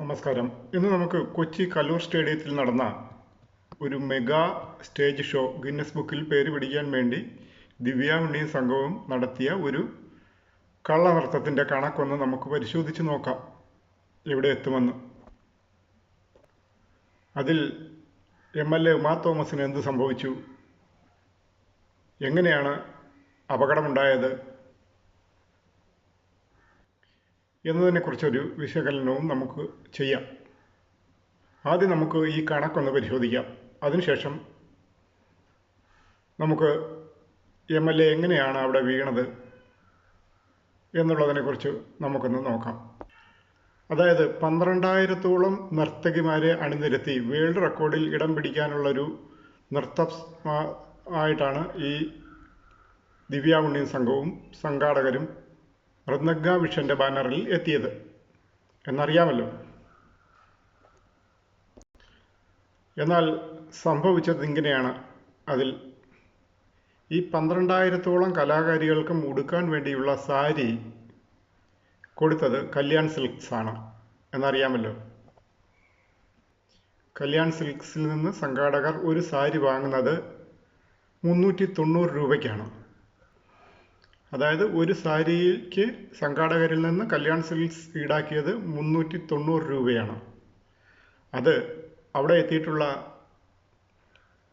നമസ്കാരം. ഇന്ന് നമുക്ക് കൊച്ചി കല്ലൂർ സ്റ്റേഡിയത്തിൽ നടന്ന ഒരു മെഗാ സ്റ്റേജ് ഷോ ഗിന്നസ് ബുക്കിൽ പേര് പിടിക്കാൻ വേണ്ടി ദിവ്യ ഉണ്ണിയും സംഘവും നടത്തിയ ഒരു കള്ളനൃത്തത്തിന്റെ കണക്കൊന്ന് നമുക്ക് പരിശോധിച്ച് നോക്കാം. എവിടെ എത്തുമെന്ന്. അതിൽ എം എൽ എ ഉമാ തോമസിന് എന്ത് സംഭവിച്ചു? എങ്ങനെയാണ് അപകടമുണ്ടായത്? എന്നതിനെക്കുറിച്ചൊരു വിശകലനവും നമുക്ക് ചെയ്യാം. ആദ്യം നമുക്ക് ഈ കണക്കൊന്ന് പരിശോധിക്കാം. അതിനുശേഷം നമുക്ക് എം എൽ എ എങ്ങനെയാണ് അവിടെ വീണത് എന്നുള്ളതിനെക്കുറിച്ച് നമുക്കൊന്ന് നോക്കാം. അതായത് പന്ത്രണ്ടായിരത്തോളം നർത്തകിമാരെ അണിനിരത്തി വേൾഡ് റെക്കോർഡിൽ ഇടം പിടിക്കാനുള്ളൊരു നൃത്ത ആയിട്ടാണ് ഈ ദിവ്യ ഉണ്ണിയും സംഘവും സംഘാടകരും മൃദംഗ വിഷന്റെ ബാനറിൽ എത്തിയത്. എന്നറിയാമല്ലോ. എന്നാൽ സംഭവിച്ചത് ഇങ്ങനെയാണ്. അതിൽ ഈ പന്ത്രണ്ടായിരത്തോളം കലാകാരികൾക്കും ഉടുക്കാൻ വേണ്ടിയുള്ള സാരി കൊടുത്തത് കല്യാൺ സിൽക്സ് ആണ്. എന്നറിയാമല്ലോ. കല്യാൺ സിൽക്സിൽ നിന്ന് സംഘാടകർ ഒരു സാരി വാങ്ങുന്നത് മുന്നൂറ്റി തൊണ്ണൂറ് രൂപയ്ക്കാണ്. അതായത് ഒരു സാരിക്ക് സംഘാടകരിൽ നിന്ന് കല്യാൺ സിൽക്സ് ഈടാക്കിയത് മുന്നൂറ്റി തൊണ്ണൂറ് രൂപയാണ്. അത് അവിടെ എത്തിയിട്ടുള്ള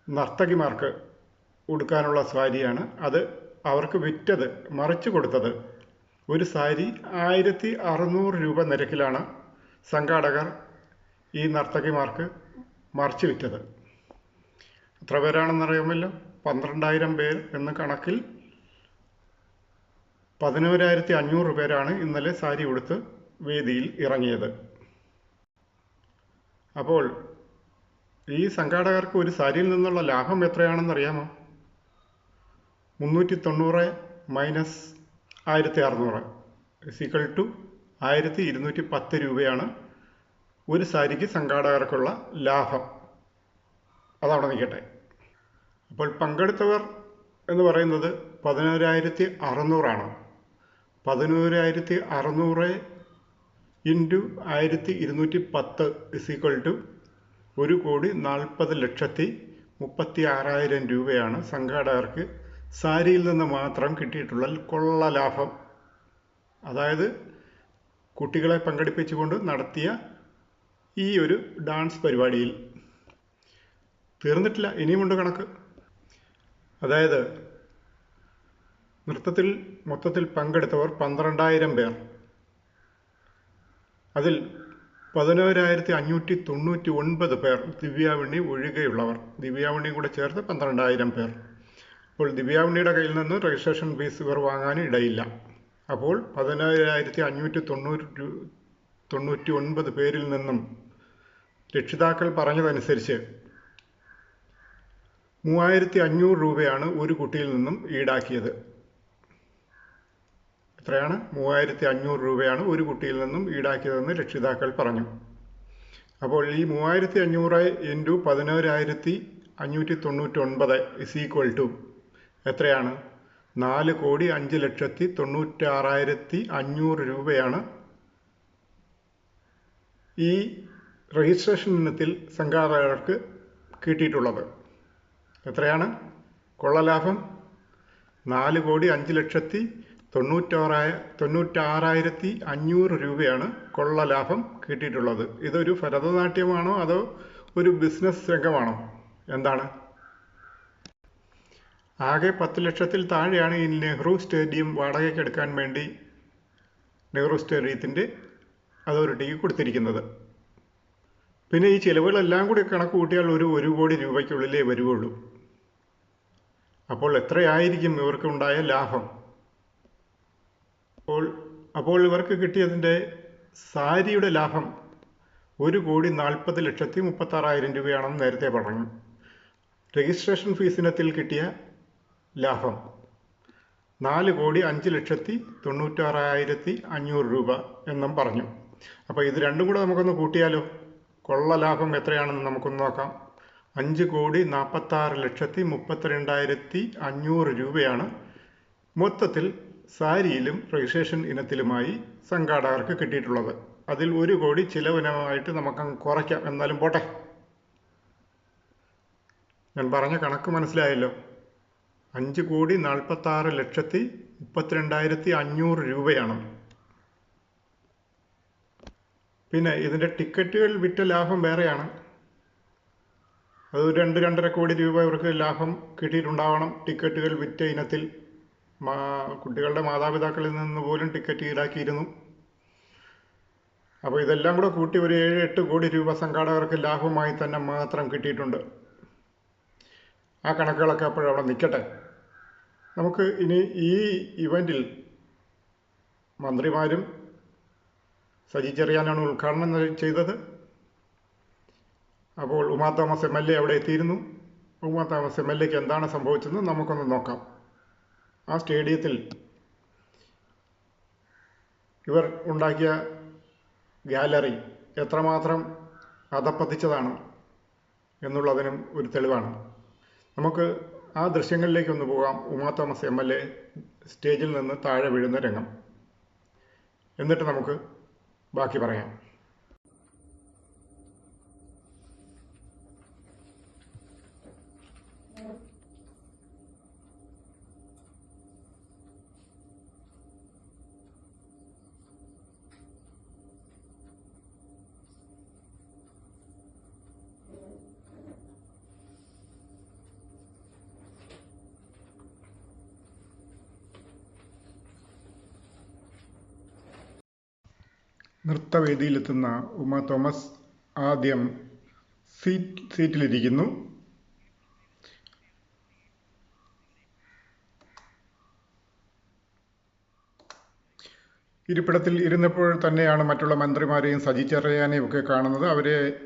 നർത്തകിമാർക്ക് ഉടുക്കാനുള്ള സാരിയാണ്. അത് അവർക്ക് വിറ്റത് മറിച്ചു കൊടുത്തത് ഒരു സാരി ആയിരത്തി അറുന്നൂറ് രൂപ നിരക്കിലാണ് സംഘാടകർ ഈ നർത്തകിമാർക്ക് മറിച്ചു വിറ്റത്. എത്ര പേരാണെന്നറിയാമല്ലോ? പന്ത്രണ്ടായിരം പേർ എന്ന കണക്കിൽ പതിനോരായിരത്തി അഞ്ഞൂറ് പേരാണ് ഇന്നലെ സാരി ഉടുത്ത് വേദിയിൽ ഇറങ്ങിയത്. അപ്പോൾ ഈ സംഘാടകർക്ക് ഒരു സാരിയിൽ നിന്നുള്ള ലാഭം എത്രയാണെന്ന് അറിയാമോ? മുന്നൂറ്റി തൊണ്ണൂറ് മൈനസ് ആയിരത്തി അറുന്നൂറ് സിക്കൾ ടു ആയിരത്തി ഇരുന്നൂറ്റി പത്ത് രൂപയാണ് ഒരു സാരിക്ക് സംഘാടകർക്കുള്ള ലാഭം. അതവിടെ നിൽക്കട്ടെ. അപ്പോൾ പങ്കെടുത്തവർ എന്ന് പറയുന്നത് പതിനോരായിരത്തി അറുന്നൂറാണ് പതിനോരായിരത്തി അറുന്നൂറ് ഇന്റു ആയിരത്തി ഇരുന്നൂറ്റി പത്ത് ഇസിക്വൽ ടു ഒരു കോടി നാൽപ്പത് ലക്ഷത്തി മുപ്പത്തി ആറായിരം രൂപയാണ് സംഘാടകർക്ക് സാരിയിൽ നിന്ന് മാത്രം കിട്ടിയിട്ടുള്ള കൊള്ള ലാഭം. അതായത് കുട്ടികളെ പങ്കെടുപ്പിച്ചുകൊണ്ട് നടത്തിയ ഈ ഒരു ഡാൻസ് പരിപാടിയിൽ. തീർന്നിട്ടില്ല ഇനിയുമുണ്ട് കണക്ക്. അതായത് നൃത്തത്തിൽ മൊത്തത്തിൽ പങ്കെടുത്തവർ പന്ത്രണ്ടായിരം പേർ. അതിൽ പതിനോരായിരത്തി അഞ്ഞൂറ്റി തൊണ്ണൂറ്റി ഒൻപത് പേർ ദിവ്യാവണ്ണി ഒഴികെയുള്ളവർ. ദിവ്യാവണ്ണിയും കൂടെ ചേർത്ത് പന്ത്രണ്ടായിരം പേർ. അപ്പോൾ ദിവ്യാവണ്ണിയുടെ കയ്യിൽ നിന്ന് രജിസ്ട്രേഷൻ ഫീസ് ഇവർ വാങ്ങാൻ ഇടയില്ല. അപ്പോൾ പതിനോരായിരത്തി അഞ്ഞൂറ്റി തൊണ്ണൂറ്റി തൊണ്ണൂറ്റി ഒൻപത് പേരിൽ നിന്നും രക്ഷിതാക്കൾ പറഞ്ഞതനുസരിച്ച് മൂവായിരത്തി അഞ്ഞൂറ് രൂപയാണ് ഒരു കുട്ടിയിൽ നിന്നും ഈടാക്കിയത്. എത്രയാണ്? മൂവായിരത്തി അഞ്ഞൂറ് രൂപയാണ് ഒരു കുട്ടിയിൽ നിന്നും ഈടാക്കിയതെന്ന് രക്ഷിതാക്കൾ പറഞ്ഞു. അപ്പോൾ ഈ മൂവായിരത്തി അഞ്ഞൂറ് ഇന്റു പതിനോരായിരത്തി അഞ്ഞൂറ്റി തൊണ്ണൂറ്റി ഒൻപത് ഇസ് ഈക്വൽ ടു എത്രയാണ്? നാല് കോടി അഞ്ച് ലക്ഷത്തി തൊണ്ണൂറ്റാറായിരത്തി അഞ്ഞൂറ് രൂപയാണ്. ഈ രജിസ്ട്രേഷൻ ഇനത്തിൽ സംഘാടകർക്ക് കിട്ടിയിട്ടുള്ളത് എത്രയാണ്? കൊള്ളലാഭം നാല് കോടി അഞ്ച് ലക്ഷത്തി തൊണ്ണൂറ്റാറായ തൊണ്ണൂറ്റാറായിരത്തി അഞ്ഞൂറ് രൂപയാണ് കൊള്ള ലാഭം കിട്ടിയിട്ടുള്ളത്. ഇതൊരു ഭരതനാട്യമാണോ അതോ ഒരു ബിസിനസ് രംഗമാണോ? എന്താണ്? ആകെ പത്ത് ലക്ഷത്തിൽ താഴെയാണ് ഈ നെഹ്റു സ്റ്റേഡിയം വാടകയ്ക്ക് എടുക്കാൻ വേണ്ടി നെഹ്റു സ്റ്റേഡിയത്തിന്റെ അതോറിറ്റിക്ക് കൊടുത്തിരിക്കുന്നത്. പിന്നെ ഈ ചിലവുകളെല്ലാം കൂടി കണക്ക് കൂട്ടിയാൽ ഒരു ഒരു കോടി രൂപയ്ക്കുള്ളിലേ വരുവുള്ളൂ. അപ്പോൾ എത്രയായിരിക്കും ഇവർക്കുണ്ടായ ലാഭം? അപ്പോൾ അപ്പോൾ ഇവർക്ക് കിട്ടിയതിന്റെ സാരിയുടെ ലാഭം ഒരു കോടി നാൽപ്പത് ലക്ഷത്തി മുപ്പത്താറായിരം രൂപയാണെന്ന് നേരത്തെ പറഞ്ഞു. രജിസ്ട്രേഷൻ ഫീസിനത്തിൽ കിട്ടിയ ലാഭം നാല് കോടി അഞ്ച് ലക്ഷത്തി തൊണ്ണൂറ്റാറായിരത്തി അഞ്ഞൂറ് രൂപ എന്നും പറഞ്ഞു. അപ്പോൾ ഇത് രണ്ടും കൂടെ നമുക്കൊന്ന് കൂട്ടിയാലോ? കൊള്ള ലാഭം എത്രയാണെന്ന് നമുക്കൊന്ന് നോക്കാം. അഞ്ച് കോടി നാൽപ്പത്താറ് ലക്ഷത്തി മുപ്പത്തിരണ്ടായിരത്തി അഞ്ഞൂറ് രൂപയാണ് മൊത്തത്തിൽ സാരിയിലും രജിസ്ട്രേഷൻ ഇനത്തിലുമായി സംഘാടകർക്ക് കിട്ടിയിട്ടുള്ളത്. അതിൽ ഒരു കോടി ചിലവിനമായിട്ട് നമുക്കങ്ങ് കുറയ്ക്കാം. എന്നാലും പോട്ടെ. ഞാൻ പറഞ്ഞ കണക്ക് മനസ്സിലായല്ലോ. അഞ്ച് കോടി നാൽപ്പത്താറ് ലക്ഷത്തി മുപ്പത്തിരണ്ടായിരത്തി അഞ്ഞൂറ് രൂപയാണ്. പിന്നെ ഇതിന്റെ ടിക്കറ്റുകൾ വിറ്റ ലാഭം വേറെയാണ്. അത് രണ്ട് രണ്ടര കോടി രൂപ ഇവർക്ക് ലാഭം കിട്ടിയിട്ടുണ്ടാവണം ടിക്കറ്റുകൾ വിറ്റ ഇനത്തിൽ. കുട്ടികളുടെ മാതാപിതാക്കളിൽ നിന്ന് പോലും ടിക്കറ്റ് ഈടാക്കിയിരുന്നു. അപ്പോൾ ഇതെല്ലാം കൂടെ കൂട്ടി ഒരു ഏഴ് എട്ട് കോടി രൂപ സംഘാടകർക്ക് ലാഭമായി തന്നെ മാത്രം കിട്ടിയിട്ടുണ്ട്. ആ കണക്കുകളൊക്കെ അപ്പോഴവിടെ നിൽക്കട്ടെ. നമുക്ക് ഇനി ഈ ഇവന്റിൽ മന്ത്രിമാരും സജി ചെറിയാനാണ് ഉദ്ഘാടനം ചെയ്തത്. അപ്പോൾ Uma Thomas M L A അവിടെ എത്തിയിരുന്നു. ഉമാ തോമസ് എം എൽ എക്ക് എന്താണ് സംഭവിച്ചതെന്ന് നമുക്കൊന്ന് നോക്കാം. ആ സ്റ്റേഡിയത്തിൽ ഇവർ ഉണ്ടാക്കിയ ഗാലറി എത്രമാത്രം അധപ്പതിച്ചതാണ് എന്നുള്ളതിനും ഒരു തെളിവാണ്. നമുക്ക് ആ ദൃശ്യങ്ങളിലേക്കൊന്ന് പോകാം. Uma Thomas M L A സ്റ്റേജിൽ നിന്ന് താഴെ വീഴുന്ന രംഗം. എന്നിട്ട് നമുക്ക് ബാക്കി പറയാം. നൃത്തവേദിയിലെത്തുന്ന ഉമ തോമസ് ആദ്യം സീറ്റ് സീറ്റിലിരിക്കുന്നു. ഇരിപ്പിടത്തിൽ ഇരുന്നപ്പോൾ തന്നെയാണ് മറ്റുള്ള മന്ത്രിമാരെയും സജി ചെറിയാനെയും ഒക്കെ കാണുന്നത്. അവരെ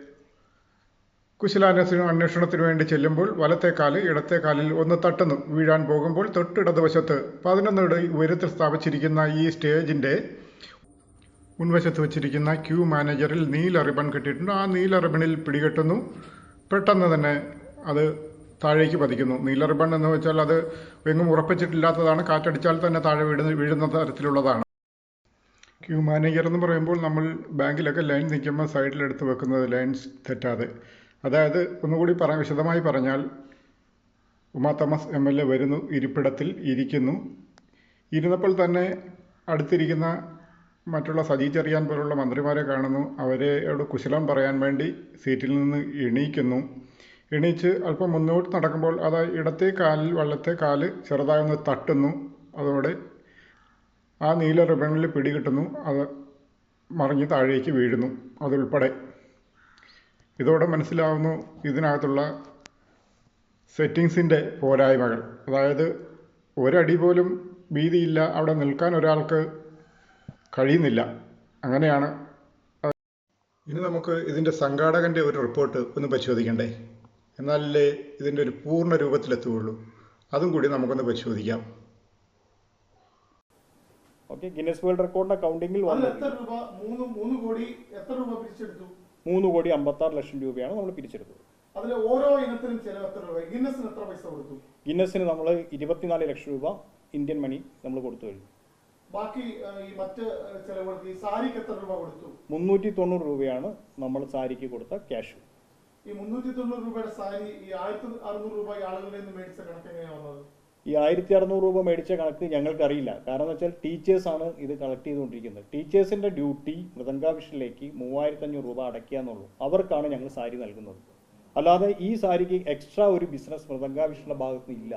കുശലാന്വേഷണ അന്വേഷണത്തിന് വേണ്ടി ചെല്ലുമ്പോൾ വലത്തെ കാൽ ഇടത്തെ കാലിൽ ഒന്ന് തട്ടുന്നു. വീഴാൻ പോകുമ്പോൾ തൊട്ടിടതുവശത്ത് പതിനൊന്ന് ഉയരത്തിൽ സ്ഥാപിച്ചിരിക്കുന്ന ഈ സ്റ്റേജിന്റെ മുൻവശത്ത് വെച്ചിരിക്കുന്ന ക്യൂ മാനേജറിൽ നീല റിബൺ കിട്ടിയിട്ടുണ്ട്. ആ നീല റിബണിൽ പിടികെട്ടുന്നു. പെട്ടെന്ന് തന്നെ അത് താഴേക്ക് പതിക്കുന്നു. നീല റിബൺ എന്ന് വെച്ചാൽ അത് എങ്ങും ഉറപ്പിച്ചിട്ടില്ലാത്തതാണ്. കാറ്റടിച്ചാൽ തന്നെ താഴെ വീഴുന്ന വീഴുന്ന തരത്തിലുള്ളതാണ്. ക്യൂ മാനേജർ എന്ന് പറയുമ്പോൾ നമ്മൾ ബാങ്കിലൊക്കെ ലൈൻ നിൽക്കുമ്പോൾ സൈഡിലെടുത്ത് വെക്കുന്നത് ലൈൻസ് തെറ്റാതെ. അതായത് ഒന്നുകൂടി പറ വിശദമായി പറഞ്ഞാൽ Uma Thomas M L A വരുന്നു ഇരിപ്പിടത്തിൽ ഇരിക്കുന്നു. ഇരുന്നപ്പോൾ തന്നെ അടുത്തിരിക്കുന്ന മറ്റുള്ള സജി ചെറിയാൻ പോലുള്ള മന്ത്രിമാരെ കാണുന്നു. അവരെയോട് കുശലം പറയാൻ വേണ്ടി സീറ്റിൽ നിന്ന് എണീക്കുന്നു. എണീച്ച് അല്പം മുന്നോട്ട് നടക്കുമ്പോൾ അത് ഇടത്തെ കാലിൽ വള്ളത്തെ കാൽ ചെറുതായി ഒന്ന് തട്ടുന്നു. അതോടെ ആ നീല റിബണിൽ പിടികിട്ടുന്നു അത് മറിഞ്ഞ് താഴേക്ക് വീഴുന്നു അതുൾപ്പെടെ. ഇതോടെ മനസ്സിലാവുന്നു ഇതിനകത്തുള്ള സെറ്റിങ്സിന്റെ പോരായ്മകൾ. അതായത് ഒരടി പോലും വീതിയില്ല. അവിടെ നിൽക്കാൻ ഒരാൾക്ക് കഴിയുന്നില്ല. അങ്ങനെയാണ് ഇനി നമുക്ക് ഇതിന്റെ സംഘാടകന്റെ ഒരു റിപ്പോർട്ട് ഒന്ന് പരിശോധിക്കണ്ടേ? എന്നാലല്ലേ ഇതിന്റെ ഒരു പൂർണ രൂപത്തിലെത്തുകയുള്ളൂ. അതും കൂടി നമുക്കൊന്ന് പരിശോധിക്കാം. ഓക്കെ ഗിന്നസ് വേൾഡ് റെക്കോർഡിന്റെ കൗണ്ടിങ്ങിൽ അതിൽ എത്ര രൂപ? മൂന്ന് മൂന്ന് കോടി എത്ര രൂപ പിരിച്ചെടുത്തു? മൂന്ന് കോടി അമ്പത്തി ആറ് ലക്ഷം രൂപയാണ് നമ്മൾ പിരിച്ചെടുത്തത്. അതിൽ ഓരോ ഇനത്തിനും ചെലവ് എത്ര രൂപ? ഗിന്നസിന് എത്ര പൈസ കൊടുത്തു? ഗിന്നസിന് നമ്മൾ ഇരുപത്തിനാല് ലക്ഷം രൂപ ഇന്ത്യൻ മണി നമ്മൾ കൊടുത്തു കഴിഞ്ഞു. ബാക്കി ഈ മറ്റ് ചെലവുകൾക്ക് ഈ സാരിക്ക് എത്ര രൂപ കൊടുത്തു? മുന്നൂറ്റി തൊണ്ണൂറ് രൂപയാണ് നമ്മൾ സാരിക്ക് കൊടുത്ത ക്യാഷ്. ഈ മുന്നൂറ്റി തൊണ്ണൂറ് രൂപയുടെ സാരി ഈ ആയിരത്തി അറുന്നൂറ് രൂപ ആളുകളിൽ നിന്ന് മേടിച്ച കണക്ക് എങ്ങനെയാ വന്നത്? ഈ ആയിരത്തി അറുന്നൂറ് രൂപ മേടിച്ച കണക്ക് ഞങ്ങൾക്കറിയില്ല. കാരണം വെച്ചാൽ ടീച്ചേഴ്സാണ് ഇത് കളക്ട് ചെയ്തുകൊണ്ടിരിക്കുന്നത്. ടീച്ചേഴ്സിന്റെ ഡ്യൂട്ടി മൃദംഗാവിഷനിലേക്ക് മൂവായിരത്തി അഞ്ഞൂറ് രൂപ അടയ്ക്കുക എന്നുള്ളൂ. അവർക്കാണ് ഞങ്ങൾ സാരി നൽകുന്നത്. അല്ലാതെ ഈ സാരിക്ക് എക്സ്ട്രാ ഒരു ബിസിനസ് മൃതങ്കാവിഷന്റെ ഭാഗത്ത് ഇല്ല.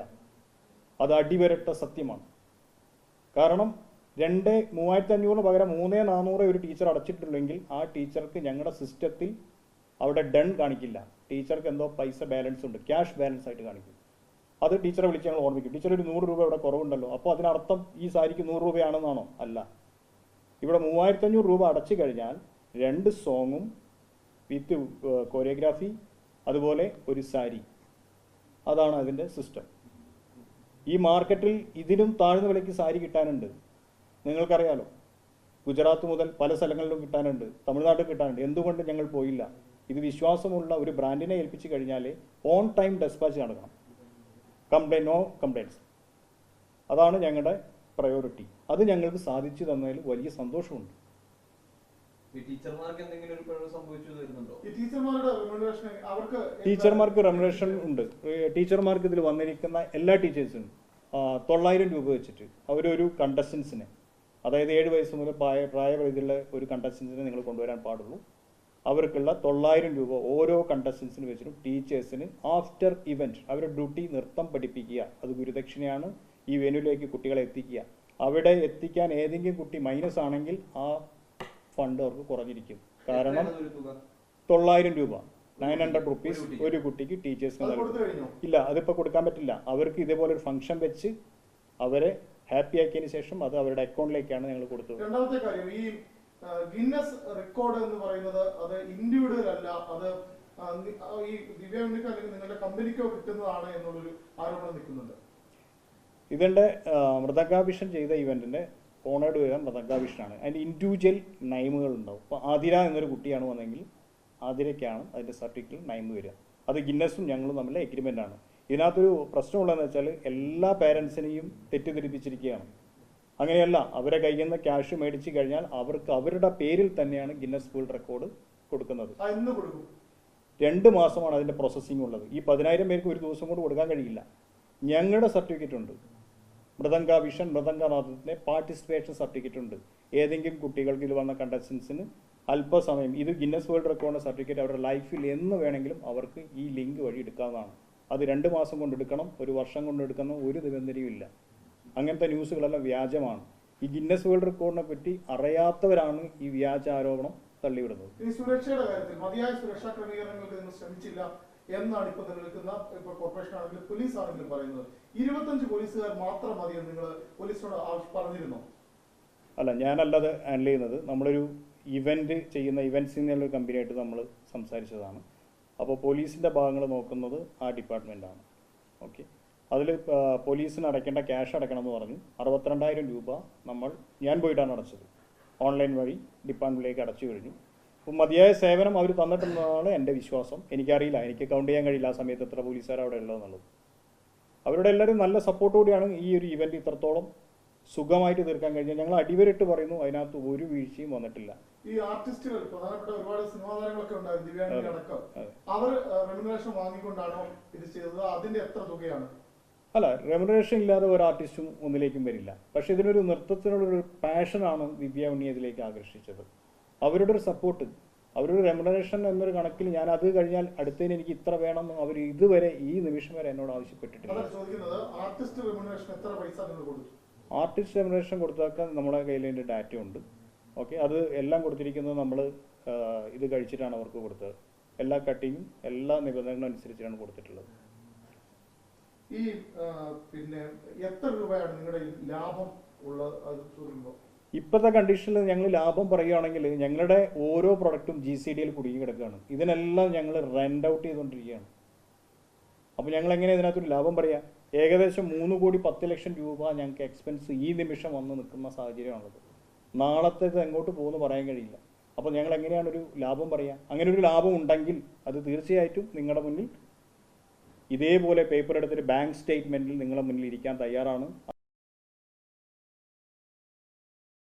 അത് അടിവരട്ട സത്യമാണ്. കാരണം രണ്ട് മൂവായിരത്തി അഞ്ഞൂറിന് പകരം മൂന്നേ നാനൂറ് ഒരു ടീച്ചർ അടച്ചിട്ടുണ്ടെങ്കിൽ ആ ടീച്ചർക്ക് ഞങ്ങളുടെ സിസ്റ്റത്തിൽ അവിടെ ഡൺ കാണിക്കില്ല. ടീച്ചർക്ക് എന്തോ പൈസ ബാലൻസ് ഉണ്ട്. ക്യാഷ് ബാലൻസ് ആയിട്ട് കാണിക്കും. അത് ടീച്ചറെ വിളിച്ച് ഞങ്ങൾ ഓർമ്മിക്കും. ടീച്ചർ ഒരു നൂറ് രൂപ ഇവിടെ കുറവുണ്ടല്ലോ. അപ്പോൾ അതിനർത്ഥം ഈ സാരിക്ക് നൂറ് രൂപയാണെന്നാണോ? അല്ല. ഇവിടെ മൂവായിരത്തി അഞ്ഞൂറ് രൂപ അടച്ചു കഴിഞ്ഞാൽ രണ്ട് സോങ്ങും വിത്ത് കൊറിയോഗ്രാഫി അതുപോലെ ഒരു സാരി. അതാണ് അതിന്റെ സിസ്റ്റം ഈ മാർക്കറ്റിൽ ഇതിനും താഴ്ന്ന വിലയ്ക്ക് സാരി കിട്ടാനുണ്ട്. നിങ്ങൾക്കറിയാലോ ഗുജറാത്ത് മുതൽ പല സ്ഥലങ്ങളിലും കിട്ടാനുണ്ട് തമിഴ്നാട്ടിൽ കിട്ടാനുണ്ട് എന്തുകൊണ്ട് ഞങ്ങൾ പോയില്ല? ഇത് വിശ്വാസമുള്ള ഒരു ബ്രാൻഡിനെ ഏൽപ്പിച്ചു കഴിഞ്ഞാൽ ഓൺ ടൈം ഡെസ്പാച്ച് നടക്കണം. കംപ്ലൈന്റ് നോ കംപ്ലൈന്റ്സ് അതാണ് ഞങ്ങളുടെ പ്രയോറിറ്റി അത് ഞങ്ങൾക്ക് സാധിച്ചു തന്നതിൽ വലിയ സന്തോഷമുണ്ട്. ടീച്ചർമാർക്ക് എന്തെങ്കിലും ഒരു പിഴവ് സംഭവിച്ചു വരുന്നുണ്ടോ? റെമ്യൂണറേഷൻ അവർക്ക് ടീച്ചർമാർക്ക് റെമുനറേഷൻ ഉണ്ട്. ടീച്ചർമാർക്ക് ഇതിൽ വന്നിരിക്കുന്ന എല്ലാ ടീച്ചേഴ്സിനും ആ, തൊള്ളായിരം രൂപ വെച്ചിട്ട് അവരൊരു കണ്ടസ്റ്റൻസിനെ അതായത് ഏഴ് വയസ്സ് മുതൽ പ്രായ പ്രായപരിധിയുള്ള ഒരു കണ്ടസ്റ്റൻസിനെ നിങ്ങൾ കൊണ്ടുവരാൻ പാടുള്ളൂ. അവർക്കുള്ള തൊള്ളായിരം രൂപ ഓരോ കണ്ടസ്റ്റൻസിന് വെച്ചിട്ടും ടീച്ചേഴ്സിന് ആഫ്റ്റർ ഇവന്റ് അവരുടെ ഡ്യൂട്ടി നൃത്തം പഠിപ്പിക്കുക. അത് ഗുരുദക്ഷിണയാണ്. ഈ വെനുവിലേക്ക് കുട്ടികളെ എത്തിക്കുക. അവിടെ എത്തിക്കാൻ ഏതെങ്കിലും കുട്ടി മൈനസ് ആണെങ്കിൽ ആ ഫണ്ട് അവർക്ക് കുറഞ്ഞിരിക്കും. കാരണം തൊള്ളായിരം രൂപ. നയൻ ഹൺഡ്രഡ് റുപ്പീസ് ഒരു കുട്ടിക്ക്? ടീച്ചേഴ്സിന് ഇല്ല അതിപ്പോൾ കൊടുക്കാൻ പറ്റില്ല. അവർക്ക് ഇതേപോലെ ഒരു ഫംഗ്ഷൻ വെച്ച് അവരെ ഹാപ്പി ആക്കിയതിന് ശേഷം അത് അവരുടെ അക്കൗണ്ടിലേക്കാണ് ഞങ്ങൾ കൊടുത്തത്. രണ്ടാമത്തെ കാര്യം ഈ ഗിന്നസ് റെക്കോർഡ് എന്ന് പറയുന്നത് അത് ഇൻഡിവിജ്വൽ അല്ല അത് ഈ ദിവ്യാംഗിക്കോ അല്ലെങ്കിൽ നിങ്ങളുടെ കമ്പനിക്കോ കിട്ടുന്നതാണ് എന്നുള്ളൊരു ആരോപണം നിൽക്കുന്നുണ്ട്. ഇതിന്റെ മൃതകാഭിഷൻ ചെയ്ത ഇവന്റിന്റെ ഓണേഡ് വരിക മൃതകാഭിഷനാണ് അതിന്റെ ഇൻഡിവിജ്വൽ നൈമുകൾ ഉണ്ടാവും. അപ്പോൾ ആതിര എന്നൊരു കുട്ടിയാണ് വന്നെങ്കിൽ ആതിരയ്ക്കാണ് അതിന്റെ സർട്ടിഫിക്കറ്റിൽ നൈമ് വരിക. അത് ഗിന്നസും ഞങ്ങളും തമ്മിലെ എഗ്രിമെന്റ് ആണ്. ഇതിനകത്തൊരു പ്രശ്നമുള്ളതെന്ന് വെച്ചാൽ എല്ലാ പേരൻസിനെയും തെറ്റിദ്ധരിപ്പിച്ചിരിക്കുകയാണ്. അങ്ങനെയല്ല അവരെ കയ്യിൽ നിന്ന് ക്യാഷ് മേടിച്ച് കഴിഞ്ഞാൽ അവർക്ക് അവരുടെ പേരിൽ തന്നെയാണ് ഗിന്നസ് വേൾഡ് റെക്കോർഡ് കൊടുക്കുന്നത്. രണ്ട് മാസമാണ് അതിന്റെ പ്രോസസ്സിംഗ് ഉള്ളത്. ഈ പതിനായിരം പേർക്ക് ഒരു ദിവസം കൊണ്ട് കൊടുക്കാൻ കഴിയില്ല. ഞങ്ങളുടെ സർട്ടിഫിക്കറ്റ് ഉണ്ട്. മൃദംഗ വിഷൻ മൃദംഗനാഥത്തിന്റെ പാർട്ടിസിപ്പേഷൻ സർട്ടിഫിക്കറ്റ് ഉണ്ട്. ഏതെങ്കിലും കുട്ടികൾക്ക് ഇത് വന്ന കണ്ടസ്റ്റൻസിന് അല്പസമയം ഇത് ഗിന്നസ് വേൾഡ് റെക്കോർഡിന്റെ സർട്ടിഫിക്കറ്റ് അവരുടെ ലൈഫിൽ എന്ന് വേണമെങ്കിലും അവർക്ക് ഈ ലിങ്ക് വഴി എടുക്കാവുന്നതാണ്. അത് രണ്ട് മാസം കൊണ്ടെടുക്കണം ഒരു വർഷം കൊണ്ട് എടുക്കണം ഒരു നിബന്ധനയും ഇല്ല. അങ്ങനത്തെ ന്യൂസുകളെല്ലാം വ്യാജമാണ്. ഈ ഗിന്നസ് വേൾഡ് റെക്കോർഡിനെ പറ്റി അറിയാത്തവരാണ് ഈ വ്യാജ ആരോപണം തള്ളിവിടുന്നത്. സുരക്ഷയുടെ കാര്യത്തിൽ മതിയായ സുരക്ഷാ ക്രമീകരണങ്ങൾക്ക് നിങ്ങൾ ശ്രമിച്ചില്ല എന്നാണ് ഇപ്പൊ നിലനിൽക്കുന്ന ഇപ്പൊ കോർപ്പറേഷൻ ആണെങ്കിലും പോലീസ് ആണെങ്കിലും പറയുന്നത്. ഇരുപത്തഞ്ച് പോലീസുകാർ മാത്രം മതിയെന്ന് നിങ്ങൾ പോലീസിനോട് ആവശ്യ- പറഞ്ഞിരുന്നോ? അല്ല ഞാനല്ലാതെ ഹാൻഡിൽ ചെയ്യുന്നത് നമ്മളൊരു ഇവന്റ് ചെയ്യുന്ന ഇവന്റ്സ് എന്നുള്ള കമ്പനിയായിട്ട് നമ്മൾ സംസാരിച്ചതാണ്. അപ്പോൾ പോലീസിന്റെ ഭാഗങ്ങൾ നോക്കുന്നത് ആ ഡിപ്പാർട്ട്മെന്റാണ് ഓക്കെ. അതിൽ പോലീസിന് അടയ്ക്കേണ്ട ക്യാഷ് അടയ്ക്കണം എന്ന് പറഞ്ഞു. അറുപത്തിരണ്ടായിരം രൂപ നമ്മൾ ഞാൻ പോയിട്ടാണ് അടച്ചത്. ഓൺലൈൻ വഴി ഡിപ്പാർട്ട്മെന്റിലേക്ക് അടച്ചു കഴിഞ്ഞു. അപ്പോൾ മതിയായ സേവനം അവർ തന്നിട്ടുണ്ടെന്നാണ് എന്റെ വിശ്വാസം. എനിക്കറിയില്ല എനിക്ക് കൗണ്ട് ചെയ്യാൻ കഴിയില്ല ആ സമയത്ത് എത്ര പോലീസുകാർ അവിടെ ഉള്ളതെന്നുള്ളത്. അവരുടെ എല്ലാവരും നല്ല സപ്പോർട്ടോടെയാണ് ഈ ഒരു ഇവന്റ് ഇത്രത്തോളം സുഖമായിട്ട് തീർക്കാൻ കഴിഞ്ഞാൽ ഞങ്ങൾ അടിവരിട്ട് പറയുന്നു അതിനകത്ത് ഒരു വീഴ്ചയും വന്നിട്ടില്ല. ഈ ആർട്ടിസ്റ്റുകൾ പ്രധാനപ്പെട്ട ഒരുപാട് സിനിമാ താരങ്ങളൊക്കെ ഉണ്ടായിരുന്നു ദിവ്യാംഗി അടക്കം. അവർ വാങ്ങിക്കൊണ്ടാണോ ഇത് ചെയ്തത്? അതിന്റെ എത്ര തുകയാണ്? അല്ല റെമുനറേഷൻ ഇല്ലാതെ ഒരു ആർട്ടിസ്റ്റും ഒന്നിലേക്കും വരില്ല. പക്ഷെ ഇതിനൊരു നൃത്തത്തിനുള്ളൊരു പാഷനാണ് ദിവ്യ ഉണ്ണി അതിലേക്ക് ആകർഷിച്ചത്. അവരുടെ ഒരു സപ്പോർട്ട് അവരുടെ റെമുനറേഷൻ എന്നൊരു കണക്കിൽ ഞാൻ അത് കഴിഞ്ഞാൽ അടുത്തതിന് എനിക്ക് ഇത്ര വേണം അവർ ഇതുവരെ ഈ നിമിഷം വരെ എന്നോട് ആവശ്യപ്പെട്ടിട്ടില്ല. ആർട്ടിസ്റ്റ് റെമ്യൂണറേഷൻ എത്ര പൈസ നിങ്ങൾ കൊടുത്തു ആർട്ടിസ്റ്റ് റെമുനറേഷൻ കൊടുത്തൊക്കെ നമ്മുടെ കയ്യിൽ അതിന്റെ ഡാറ്റ ഉണ്ട്. ഓക്കെ അത് എല്ലാം കൊടുത്തിരിക്കുന്നത് നമ്മൾ ഇത് കഴിച്ചിട്ടാണ് അവർക്ക് കൊടുത്തത്. എല്ലാ കട്ടിങ്ങും എല്ലാ നിബന്ധനകളും അനുസരിച്ചാണ് കൊടുത്തിട്ടുള്ളത്. ഈ പിന്നെ എത്ര രൂപയാണ് നിങ്ങളുടെ ലാഭം ഉള്ളത് ഇപ്പോഴത്തെ കണ്ടീഷനിൽ ഞങ്ങൾ ലാഭം പറയുകയാണെങ്കിൽ ഞങ്ങളുടെ ഓരോ പ്രൊഡക്റ്റും ജി സി ഡിയിൽ കുടുങ്ങി കിടക്കുകയാണ്. ഇതിനെല്ലാം ഞങ്ങൾ റെന്റ് ഔട്ട് ചെയ്തുകൊണ്ടിരിക്കുകയാണ്. അപ്പോൾ ഞങ്ങൾ എങ്ങനെ ഇതിനകത്തൊരു ലാഭം പറയാം? ഏകദേശം മൂന്ന് കോടി പത്ത് ലക്ഷം രൂപ ഞങ്ങൾക്ക് എക്സ്പെൻസ് ഈ നിമിഷം വന്ന് നിൽക്കുന്ന സാഹചര്യമാണുള്ളത്. നാളത്തെ എങ്ങോട്ട് പോകുന്നു പറയാൻ കഴിയില്ല. അപ്പോൾ ഞങ്ങൾ എങ്ങനെയാണ് ഒരു ലാഭം പറയുക അങ്ങനെ ഒരു ലാഭം ഉണ്ടെങ്കിൽ അത് തീർച്ചയായിട്ടും നിങ്ങളുടെ മുന്നിൽ ഇതേപോലെ പേപ്പർ എടുത്തിട്ട് ബാങ്ക് സ്റ്റേറ്റ്മെന്റിൽ നിങ്ങളുടെ മുന്നിൽ ഇരിക്കാൻ തയ്യാറാണ്.